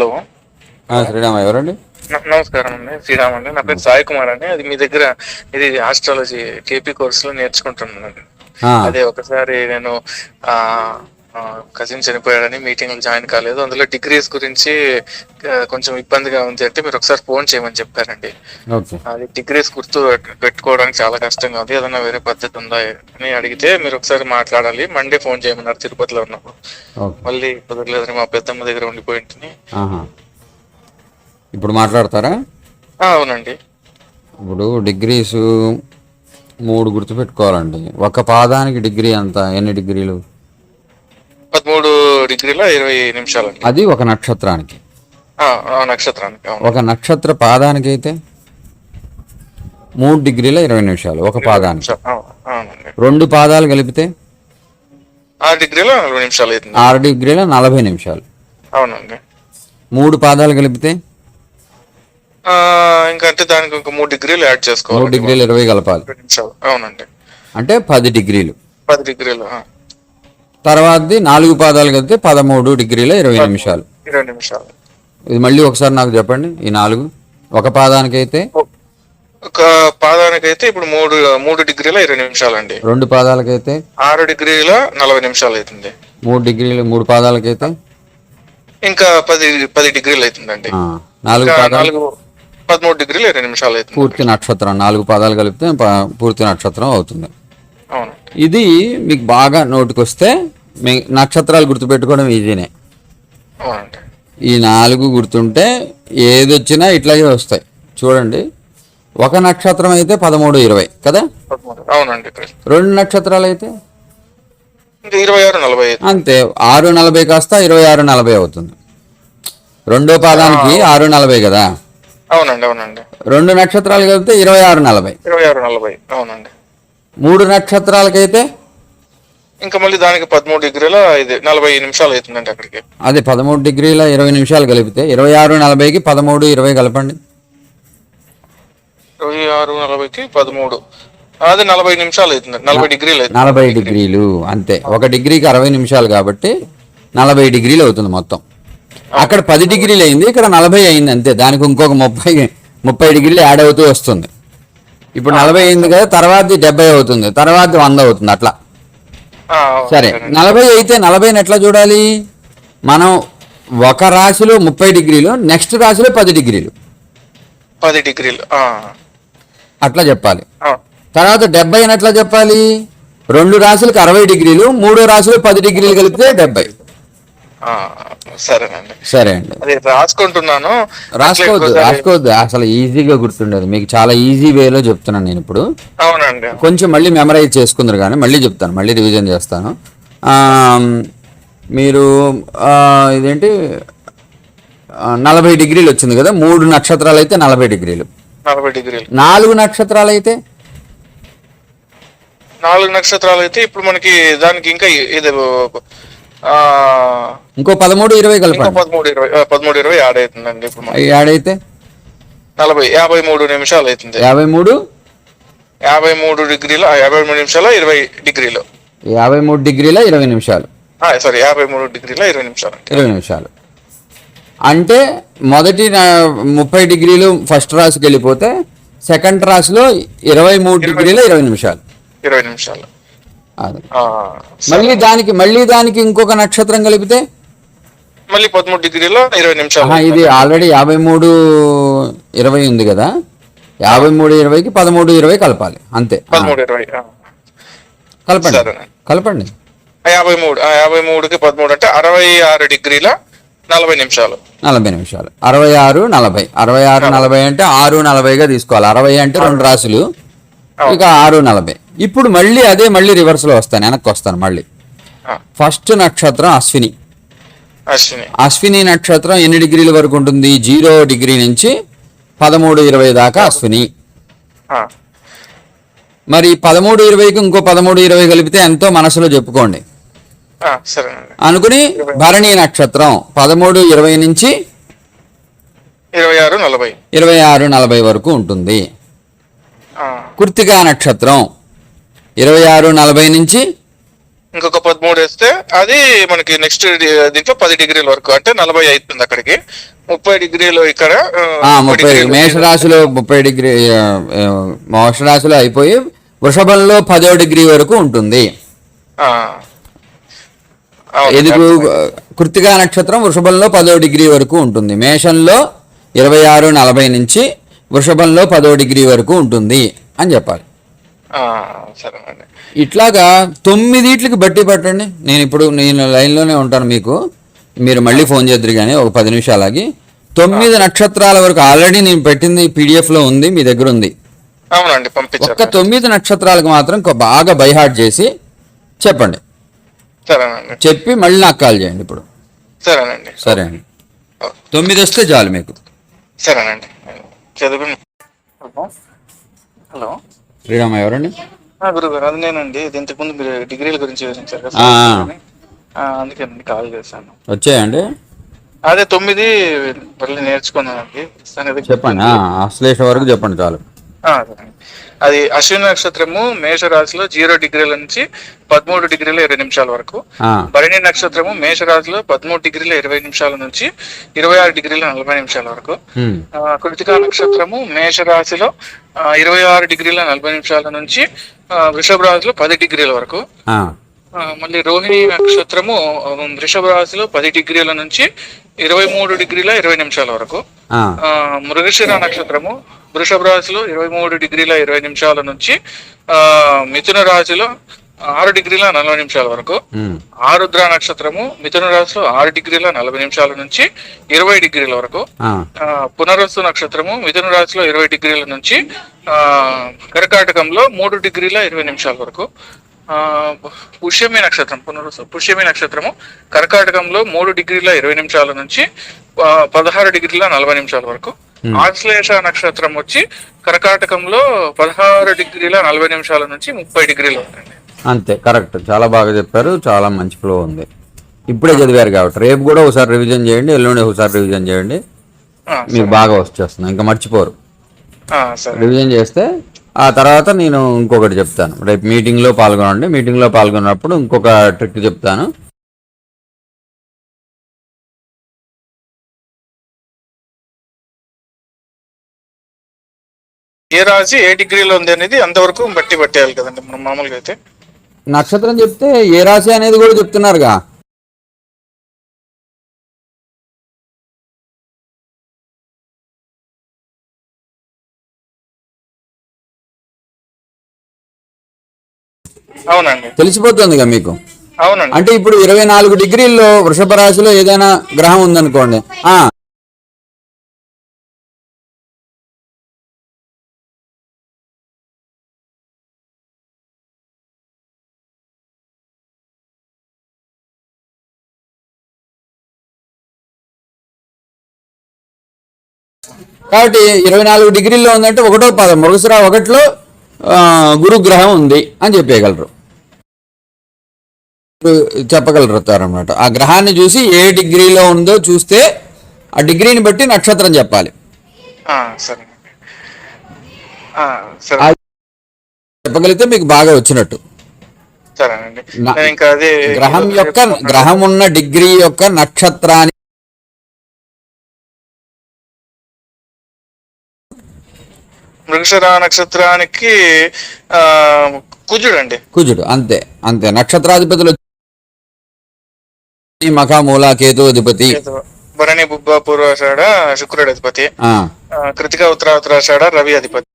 Hello. Srirama ఎవరండి? నమస్కారం అండి. శ్రీరామ్ అండి. నా పేరు సాయి కుమార్ అండి. అది మీ దగ్గర ఇది ఆస్ట్రాలజీ కేపీ కోర్స్లో నేర్చుకుంటున్నాను అదే ఒకసారి నేను ఆ కజిన్ చనిపోయాడని మీటింగ్ జాయిన్ కాలేదు. అందులో డిగ్రీస్ గురించి కొంచెం ఇబ్బందిగా ఉంది అంటే మీరు ఒకసారి ఫోన్ చేయమని చెప్పారండి. అది డిగ్రీస్ గుర్తు పెట్ట- పెట్టుకోవడానికి చాలా కష్టంగా ఉంది. ఏదైనా వేరే పద్ధతి ఉందా అని అడిగితే మీరు ఒకసారి మాట్లాడాలి. మండే ఫోన్ చేయమన్నారు తిరుపతిలో ఉన్నప్పుడు. మళ్ళీ కుదరలేదని మా పెద్దమ్మ దగ్గర ఉండిపోయింటిని ఆహా. ఇప్పుడు మాట్లాడతారా? అవునండి. ఇప్పుడు డిగ్రీస్ మూడు గుర్తుపెట్టుకోవాలండి. ఒక పాదానికి డిగ్రీ అంత ఎన్ని డిగ్రీలు? డిగ్రీల ఇరవై నిమిషాలండి. అది ఒక నక్షత్రానికి. నక్షత్రానికి ఒక నక్షత్ర పాదానికి అయితే మూడు డిగ్రీల ఇరవై నిమిషాలు ఒక పాదానికి. నిమిషాలు. రెండు పాదాలు కలిపితే ఆరు డిగ్రీల నలభై నిమిషాలు అవుతుంది. ఆరు డిగ్రీల నలభై నిమిషాలు. అవునండి. మూడు పాదాలు కలిపితే ఇంకా అంటే దానికి ఒక మూడు డిగ్రీలు యాడ్ మూడు చేసుకోవాలి డిగ్రీలు ఇరవై కలపాలి. నిమిషాలు అవునండి. అంటే పది డిగ్రీలు. పది డిగ్రీలు తర్వాతది నాలుగు పాదాలు కలిపితే పదమూడు డిగ్రీల ఇరవై నిమిషాలు. ఇరవై నిమిషాలు. ఇది మళ్ళీ ఒకసారి నాకు చెప్పండి ఈ నాలుగు. ఒక పాదానికి అయితే ఒక పాదానికి అయితే ఇప్పుడు మూడు మూడు డిగ్రీల ఇరవై నిమిషాలండి. రెండు పాదాలకైతే? ఆరు డిగ్రీల నలభై నిమిషాలు అవుతుంది మూడు డిగ్రీలు మూడు పాదాలకైతే? ఇంకా పది పది డిగ్రీలు అవుతుందండి నాలుగు నాలుగు పదమూడు డిగ్రీలు ఇరవై నిమిషాలు అవుతుంది పూర్తి నక్షత్రం నాలుగు పాదాలు కలిపితే పూర్తి నక్షత్రం అవుతుంది. అవును. ఇది మీకు బాగా నోటికొస్తే మీ నక్షత్రాలు గుర్తుపెట్టుకోవడం ఈజీనే. ఈ నాలుగు గుర్తుంటే ఏది వచ్చినా ఇట్లాగే వస్తాయి. చూడండి. ఒక నక్షత్రం అయితే పదమూడు ఇరవై కదా? అవునండి రెండు నక్షత్రాలు అయితే ఇరవై ఆరు నలభై అంతే. ఆరు నలభై కాస్త ఇరవై ఆరు నలభై అవుతుంది. రెండో పాదానికి ఆరు నలభై కదా? అవునండి అవునండి. రెండు నక్షత్రాలు కలిపితే ఇరవై ఆరు నలభై. ఇరవై ఆరు నలభై. అవునండి. మూడు నక్షత్రాలకైతే? ఇంకా మళ్ళీ దానికి పదమూడు డిగ్రీల ఇది నలభై నిమిషాలు అవుతుందండి అక్కడికి. అది పదమూడు డిగ్రీల ఇరవై నిమిషాలు కలిపితే ఇరవై ఆరు నలభైకి పదమూడు ఇరవై కలపండి. ఇరవై ఆరు నలభైకి పదమూడు. అది నలభై నిమిషాలు అవుతుంది నలభై డిగ్రీలు నలభై డిగ్రీలు అంతే. ఒక డిగ్రీకి అరవై నిమిషాలు కాబట్టి నలభై డిగ్రీలు అవుతుంది మొత్తం. అక్కడ పది డిగ్రీలు అయింది ఇక్కడ నలభై అయింది అంతే. దానికి ఇంకొక ముప్పై ముప్పై డిగ్రీలు యాడ్ అవుతూ వస్తుంది. ఇప్పుడు నలభై అయింది కదా తర్వాత డెబ్బై అవుతుంది తర్వాత వంద అవుతుంది అట్లా. సరే నలభై అయితే నలభైని ఎట్లా చూడాలి? మనం ఒక రాశిలో ముప్పై డిగ్రీలు నెక్స్ట్ రాశిలో పది డిగ్రీలు. పది డిగ్రీలు అట్లా చెప్పాలి. తర్వాత డెబ్బై అని ఎట్లా చెప్పాలి? రెండు రాశులకు అరవై డిగ్రీలు మూడో రాశిలో పది డిగ్రీలు కలిపితే డెబ్బై. సరేనండి. సరే అండి. అది రాసుకుంటున్నాను. రాసుకోవద్దు రాసుకోవద్దు. అసలు ఈజీగా గుర్తుండేది. మీకు చాలా ఈజీ వేలో చెప్తున్నాను నేను ఇప్పుడు. అవునండి. కొంచెం మళ్ళీ మెమరైజ్ చేసుకుందరు కానీ మళ్ళీ చెప్తాను. మళ్ళీ రివిజన్ చేస్తాను. మీరు ఇదేంటి? నలభై డిగ్రీలు వచ్చింది కదా? మూడు నక్షత్రాలు అయితే నలభై డిగ్రీలు. నలభై డిగ్రీలు. నాలుగు నక్షత్రాలు అయితే నాలుగు నక్షత్రాలు అయితే ఇప్పుడు మనకి దానికి ఇంకా ఇది ఇంకో పదమూడు ఇరవై కలపండి. పదమూడు ఇరవై పదమూడు ఇరవై యాడ్ అవుతుందండి ఇప్పుడు మనకి. యాడైతే నలభై యాభై మూడు నిమిషాలు అవుతుంది. యాభై మూడు? యాభై మూడు డిగ్రీల యాభై మూడు నిమిషాల ఇరవై డిగ్రీలు. యాభై మూడు డిగ్రీల ఇరవై నిమిషాలు. సారీ యాభై మూడు డిగ్రీల ఇరవై నిమిషాలు ఇరవై నిమిషాలు. అంటే మొదటి ముప్పై డిగ్రీలు ఫస్ట్ రాశికి వెళ్ళిపోతే సెకండ్ రాశిలో ఇరవై మూడు డిగ్రీల ఇరవై నిమిషాలు. ఇరవై నిమిషాలు. మళ్ళీ దానికి మళ్ళీ దానికి ఇంకొక నక్షత్రం కలిపితే? మళ్ళీ పదమూడు డిగ్రీల ఇరవై నిమిషాలు ఇది ఆల్రెడీ యాభై మూడు ఇరవై ఉంది కదా? యాభై మూడు ఇరవైకి పదమూడు ఇరవై కలపాలి అంతే. పదమూడు ఇరవై. కలపండి. కలపండి. యాభై మూడు యాభై మూడుకి పదమూడు అంటే అరవై ఆరు డిగ్రీల నలభై నిమిషాలు. నలభై నిమిషాలు. అరవై ఆరు నలభై. అరవై ఆరు నలభై. అంటే ఆరు నలభైగా తీసుకోవాలి. అరవై అంటే రెండు రాశులు ఇక ఆరు నలభై. ఇప్పుడు మళ్ళీ అదే మళ్ళీ రివర్స్లో వస్తాను వెనక్కి వస్తాను మళ్ళీ. ఫస్ట్ నక్షత్రం అశ్విని. అశ్విని. అశ్విని నక్షత్రం ఎన్ని డిగ్రీల వరకు ఉంటుంది? జీరో డిగ్రీ నుంచి పదమూడు ఇరవై దాకా అశ్విని. మరి పదమూడు ఇరవైకి ఇంకో పదమూడు ఇరవై కలిపితే ఎంతో మనసులో చెప్పుకోండి. అనుకుని భరణి నక్షత్రం పదమూడు ఇరవై నుంచి ఇరవై ఆరు నలభై. ఇరవై ఆరు నలభై వరకు ఉంటుంది. ఆ, కృత్తికా నక్షత్రం. ఇరవై ఆరు నలభై నుంచి ఇంకొక పదమూడు వేస్తే అది మనకి నెక్స్ట్ దీంట్లో పది డిగ్రీల వరకు అంటే నలభై అవుతుంది అక్కడికి. ముప్పై డిగ్రీలు ఇక్కడ ముప్పై. మేషరాశిలో ముప్పై డిగ్రీ మేషరాశిలో అయిపోయి వృషభంలో పదో డిగ్రీ వరకు ఉంటుంది. ఎదుగు. కృతికా నక్షత్రం వృషభంలో పదో డిగ్రీ వరకు ఉంటుంది. మేషంలో ఇరవై ఆరు నలభై నుంచి వృషభంలో పదో డిగ్రీ వరకు ఉంటుంది అని చెప్పాలి. సరేనండి ఇట్లాగా తొమ్మిదిట్లకి బట్టి పట్టండి. నేను ఇప్పుడు నేను లైన్లోనే ఉంటాను మీకు. మీరు మళ్ళీ ఫోన్ చేద్దరు కానీ ఒక పది నిమిషాలకి తొమ్మిది నక్షత్రాల వరకు ఆల్రెడీ నేను పెట్టింది పీడిఎఫ్లో ఉంది మీ దగ్గర ఉంది. అవునండి ఒక్క తొమ్మిది నక్షత్రాలకు మాత్రం బాగా బైహార్ట్ చేసి చెప్పండి. సరేనండి. చెప్పి మళ్ళీ నాకు కాల్ చేయండి ఇప్పుడు. సరేనండి. సరే అండి. తొమ్మిది వస్తే చాలు మీకు. సరేనండి. చదువుకుని హలో. హలో. శ్రీరామ ఎవరండి? గురుగారు అది నేనండి. ఇది ఇంతకుముందు మీరు డిగ్రీల గురించి వివరించారు కదా అందుకేనండి కాల్ చేశాను. వచ్చాయండి? అదే తొమ్మిది మళ్ళీ నేర్చుకున్నానండి. చెప్పండి ఆ, ఆశ్లేష వరకు చెప్పండి చాలు. అది అశ్విని నక్షత్రము మేషరాశిలో జీరో డిగ్రీల నుంచి పదమూడు డిగ్రీల ఇరవై నిమిషాల వరకు. భరణి నక్షత్రము మేషరాశిలో పదమూడు డిగ్రీల ఇరవై నిమిషాల నుంచి ఇరవై ఆరు డిగ్రీల నలభై నిమిషాల వరకు. కృతికా నక్షత్రము మేషరాశిలో ఇరవై ఆరు డిగ్రీల నలభై నిమిషాల నుంచి వృషభ రాశిలో పది డిగ్రీల వరకు. మళ్ళీ రోహిణి నక్షత్రము వృషభ రాశిలో పది డిగ్రీల నుంచి ఇరవై మూడు డిగ్రీల ఇరవై నిమిషాల వరకు. మృగశిర నక్షత్రము వృషభ రాశిలో ఇరవై మూడు డిగ్రీల ఇరవై నిమిషాల నుంచి ఆ, మిథున రాశిలో ఆరు డిగ్రీల నలభై నిమిషాల వరకు ఆరుద్ర నక్షత్రము మిథున రాశిలో ఆరు డిగ్రీల నలభై నిమిషాల నుంచి ఇరవై డిగ్రీల వరకు పునరస్తు నక్షత్రము మిథున రాశిలో ఇరవై డిగ్రీల నుంచి ఆ, కర్కాటకంలో మూడు డిగ్రీల ఇరవై నిమిషాల వరకు పుష్యమి నక్షత్రం పునరస్తు పుష్యమి నక్షత్రము కర్కాటకంలో మూడు డిగ్రీల ఇరవై నిమిషాల నుంచి పదహారు డిగ్రీల నలభై నిమిషాల వరకు. ఆశ్లేష నక్షత్రం వచ్చి కర్కాటకంలో పదహారు డిగ్రీల నలభై నిమిషాల నుంచి ముప్పై డిగ్రీలు ఉంటుంది అంతే కరెక్ట్. చాలా బాగా చెప్పారు చాలా మంచి ఫ్లో ఉంది. ఇప్పుడే చదివారు కాబట్టి రేపు కూడా ఒకసారి రివిజన్ చేయండి ఎల్లుండి ఒకసారి రివిజన్ చేయండి. మీకు బాగా వచ్చేస్తుంది ఇంకా మర్చిపోరు. రివిజన్ చేస్తే ఆ తర్వాత నేను ఇంకొకటి చెప్తాను. రేపు మీటింగ్లో పాల్గొనండి. మీటింగ్లో పాల్గొన్నప్పుడు ఇంకొక ట్రిక్ చెప్తాను. ఏ రాశి ఏ డిగ్రీలో ఉంది అనేది అంతవరకు బట్టి పట్టేయాలి కదండి. మనం మామూలుగా అయితే. నక్షత్రం చెప్తే ఏ రాశి అనేది కూడా చెప్తున్నారుగా. అవునండి. తెలిసిపోతుందిగా మీకు? అవునండి. అంటే ఇప్పుడు ఇరవై నాలుగు డిగ్రీల్లో వృషభ రాశిలో ఏదైనా గ్రహం ఉందనుకోండి. ఆ. కాబట్టి ఇరవై నాలుగు డిగ్రీల్లో ఉందంటే ఒకటో పదం. మృగశిర ఒకటిలో ఆ, గురుగ్రహం ఉంది అని చెప్పేయగలరు. చెప్పగలుగుతారన్నమాట ఆ గ్రహాన్ని చూసి ఏ డిగ్రీలో ఉందో చూస్తే ఆ డిగ్రీని బట్టి నక్షత్రం చెప్పాలి. చెప్పగలిగితే మీకు బాగా వచ్చినట్టు. గ్రహం యొక్క గ్రహం ఉన్న డిగ్రీ యొక్క నక్షత్రాన్ని మృగశిర నక్షత్రానికి ఆ కుజుడండి. కుజుడు అంతే అంతే. నక్షత్రాధిపతులు ఈ మఖ మూల కేతు అధిపతి భరణి బుబ్బ పూర్వాషాఢ శుక్రుడు అధిపతి కృతిక ఉత్తరాత్తరాషాఢ రవి అధిపతి.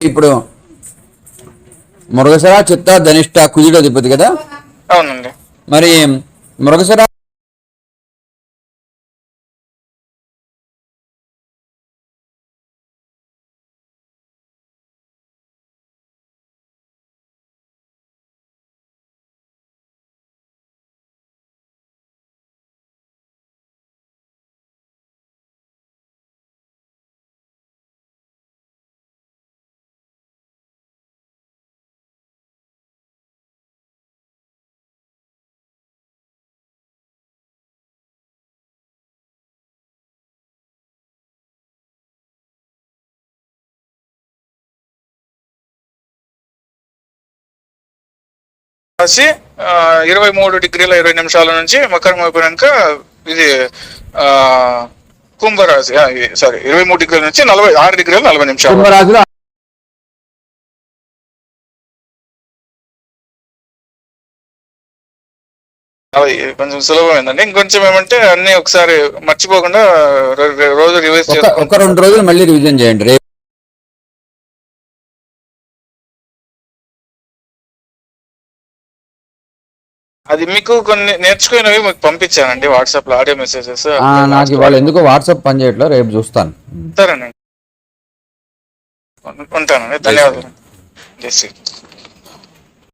ఇప్పుడు మృగశిర చిత్త ధనిష్ట కుజుడు అధిపతి కదా? అవునండి. మరి మృగశిర రాసి ఇరవై మూడు డిగ్రీల ఇరవై నిమిషాల నుంచి మకరం అయిపోయాక ఇది కుంభరాశి సారీ ఇరవై మూడు డిగ్రీల నుంచి నలభై ఆరు డిగ్రీల నలభై నిమిషాలు. అది కొంచెం సులభమైందండి ఇంకొంచెం ఏమంటే అన్ని ఒకసారి మర్చిపోకుండా రోజు రివైజ్ ఒక ఒక రెండు రోజులు మళ్ళీ రివిజన్ చేయండి. అది మీకు కొన్ని నేర్చుకున్నవి మీకు పంపించానండి వాట్సాప్లో ఆడియో మెసేజెస్ నాకు ఇవాళ ఎందుకో వాట్సాప్ పని చేయట్లేదు రేపు చూస్తాను. సరేనండి. ఉంటానండి. ధన్యవాదాలు. జై శ్రీ.